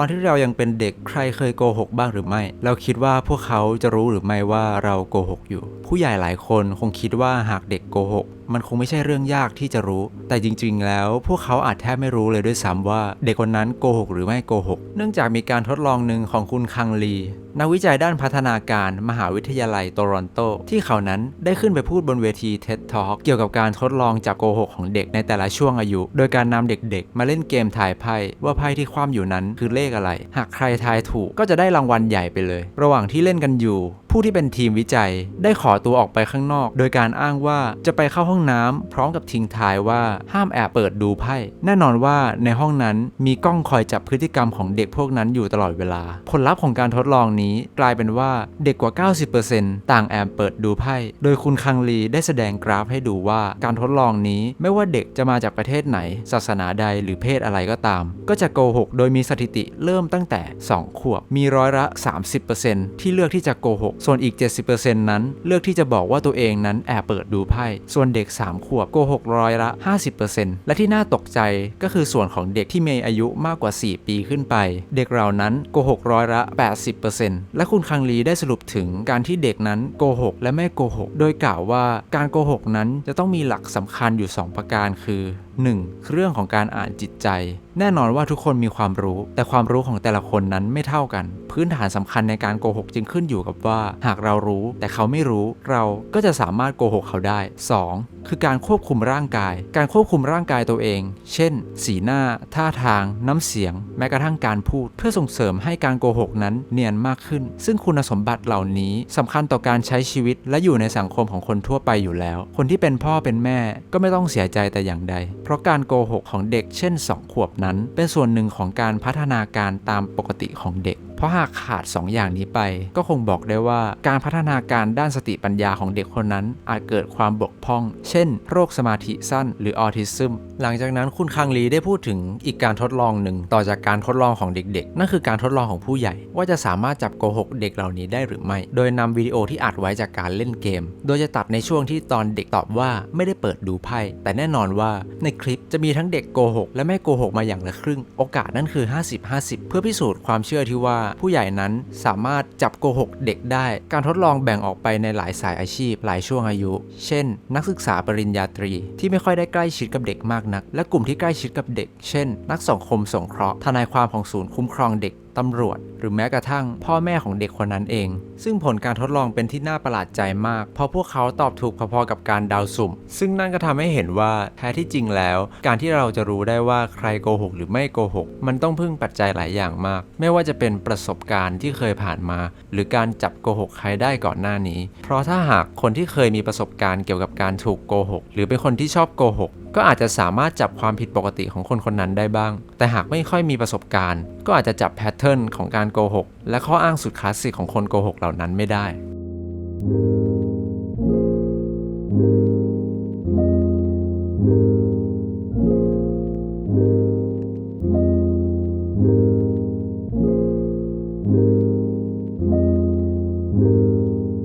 ตอนที่เรายังเป็นเด็กใครเคยโกหกบ้างหรือไม่ เราคิดว่าพวกเขาจะรู้หรือไม่ว่าเราโกหกอยู่ ผู้ใหญ่หลายคนคงคิดว่าหากเด็กโกหก มันคงไม่ใช่เรื่องยากที่จะรู้ แต่จริง ๆ แล้ว พวกเขาอาจแทบไม่รู้เลยด้วยซ้ำว่า เด็กคนนั้นโกหกหรือไม่โกหก เนื่องจากมีการทดลองหนึ่งของคุณคังลีนักวิจัยด้านพัฒนาการมหาวิทยาลัยโตรอนโต ที่เขานั้นได้ขึ้นไปพูดบนเวที TED Talk เกี่ยวกับการทดลองจับโกหกของเด็กในแต่ละช่วงอายุ โดยการนำเด็กๆ มาเล่นเกมทายไพ่ว่าไพ่ที่คว่ำอยู่นั้นคือเลขอะไร หากใครทายถูกก็จะได้รางวัลใหญ่ไปเลย ระหว่างที่เล่นกันอยู่ ผู้ที่เป็นทีมวิจัย ได้ขอตัวออกไปข้างนอก โดยการอ้างว่าจะไปเข้าห้องน้ำพร้อมกับทิ้งท้ายว่าห้ามแอบเปิดดูไพ่แน่นอนว่าในห้องนั้นมีกล้องคอยจับพฤติกรรมของเด็กพวกนั้นอยู่ตลอดเวลา ผลลัพธ์ของการทดลองนี้กลายเป็นว่าเด็กกว่า 90%ต่างแอบเปิดดูไพ่โดยคุณคังลีได้แสดงกราฟให้ดูว่าการทดลองนี้ไม่ว่าเด็กจะมาจากประเทศไหน ศาสนาใดหรือเพศอะไรก็ตาม ก็จะโกหกโดยมีสถิติเริ่มตั้งแต่ 2 ขวบ มีร้อยละ 30%ที่เลือกที่จะโกหก ส่วนอีก 70%นั้น เลือกที่จะบอกว่าตัวเองนั้นแอบเปิดดูไพ่ ส่วนเด็ก3 ขวบโกหกร้อยละ 50%และที่น่าตกใจก็คือส่วนของเด็กที่มีอายุมากกว่า 4 ปีขึ้นไป เด็กเหล่านั้นโกหกร้อยละ 80%และคุณคังลีได้สรุปถึงการที่เด็กนั้นโกหกและไม่โกหก โดยกล่าวว่าการโกหกนั้นจะต้องมีหลักสำคัญอยู่ 2 ประการคือ 1. เรื่องของการอ่านจิตใจ แน่นอนว่าทุกคนมีความรู้ แต่ความรู้ของแต่ละคนนั้นไม่เท่ากัน พื้นฐานสำคัญในการโกหกจึงขึ้นอยู่กับว่า หากเรารู้ แต่เขาไม่รู้ เราก็จะสามารถโกหกเขาได้ 2. คือการควบคุมร่างกาย การควบคุมร่างกายตัวเอง เช่น สีหน้า ท่าทาง น้ำเสียง แม้กระทั่งการพูด เพื่อส่งเสริมให้การโกหกนั้นเนียนมากขึ้น ซึ่งคุณสมบัติเหล่านี้สำคัญต่อการใช้ชีวิต และอยู่ในสังคมของคนทั่วไปอยู่แล้ว คนที่เป็นพ่อเป็นแม่ก็ไม่ต้องเสียใจแต่อย่างใด เพราะการโกหกของเด็ก เช่น 2 ขวบนั้น เป็นส่วนหนึ่งของการพัฒนาการตามปกติของเด็ก เพราะหากขาด 2 อย่างนี้ไป ก็คงบอกได้ว่าการพัฒนาการด้านสติปัญญาของเด็กคนนั้น อาจเกิดความบกพร่อง เช่น โรคสมาธิสั้น หรือออทิซึม หลังจากนั้นคุณคังลีได้พูดถึงอีกการทดลองหนึ่งต่อจากการทดลองของเด็กๆ นั่นคือการทดลองของผู้ใหญ่ ว่าจะสามารถจับโกหกเด็กเหล่านี้ได้หรือไม่ โดยนำวิดีโอที่อัดไว้จากการเล่นเกม โดยจะตัดในช่วงที่ตอนเด็กตอบว่าไม่ได้เปิดดูไพ่ แต่แน่นอนว่าในคลิปจะมีทั้งเด็กโกหกและไม่โกหกมาอย่างละครึ่ง โอกาสนั่นคือ 50-50 เพื่อพิสูจน์ความเชื่อที่ว่าผู้ใหญ่นั้นสามารถจับโกหกเด็กได้ การทดลองแบ่งออกไปในหลายสายอาชีพ หลายช่วงอายุ เช่น นักศึกษาปริญญาตรี ที่ไม่ค่อยได้ใกล้ชิดกับเด็กมากนัก และกลุ่มที่ใกล้ชิดกับเด็ก เช่น นักสังคมสงเคราะห์ทนายความของศูนย์คุ้มครองเด็ก ตำรวจ หรือแม้กระทั่งพ่อแม่ของเด็กคนนั้นเอง ซึ่งผลการทดลองเป็นที่น่าประหลาดใจมาก เพราะพวกเขาตอบถูกพอๆกับการเดาสุ่ม ซึ่งนั่นก็ทำให้เห็นว่าแท้ที่จริงแล้ว การที่เราจะรู้ได้ว่าใครโกหกหรือไม่โกหก มันต้องพึ่งปัจจัยหลายอย่างมาก ไม่ว่าจะเป็นประสบการณ์ที่เคยผ่านมา หรือการจับโกหกใครได้ก่อนหน้านี้ เพราะถ้าหากคนที่เคยมีประสบการณ์เกี่ยวกับการถูกโกหก หรือเป็นคนที่ชอบโกหก ก็อาจจะสามารถจับความผิดปกติของคนคนนั้นได้บ้าง แต่หากไม่ค่อยมีประสบการณ์ ก็อาจจะจับแพทเทิร์นของการโกหก และข้ออ้างสุดคลาสสิกของคนโกหกเหล่านั้นไม่ได้